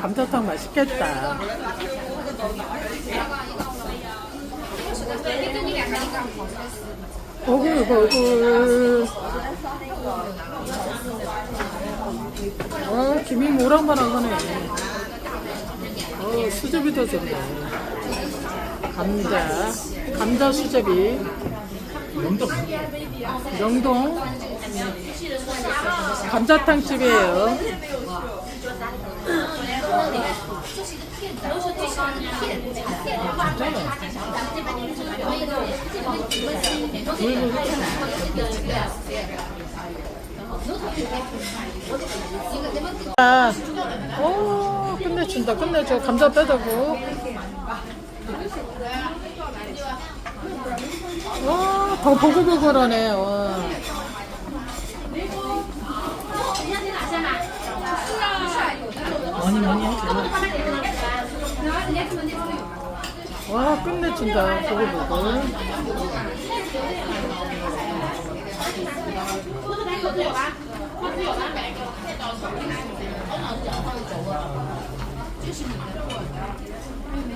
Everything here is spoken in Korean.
감자탕 맛있겠다. 오글 오글. 와, 김이 모락모락하네. 어, 수제비도 좋네. 감자, 감자 수제비. 명동 감자탕 집이에요. 아, 오, 끝내준다, 끝내줘. 감자 빼다고. 와, 더 보글보글하네. 와. 많이 많이 하지. 와, 끝내준다. 보글보글.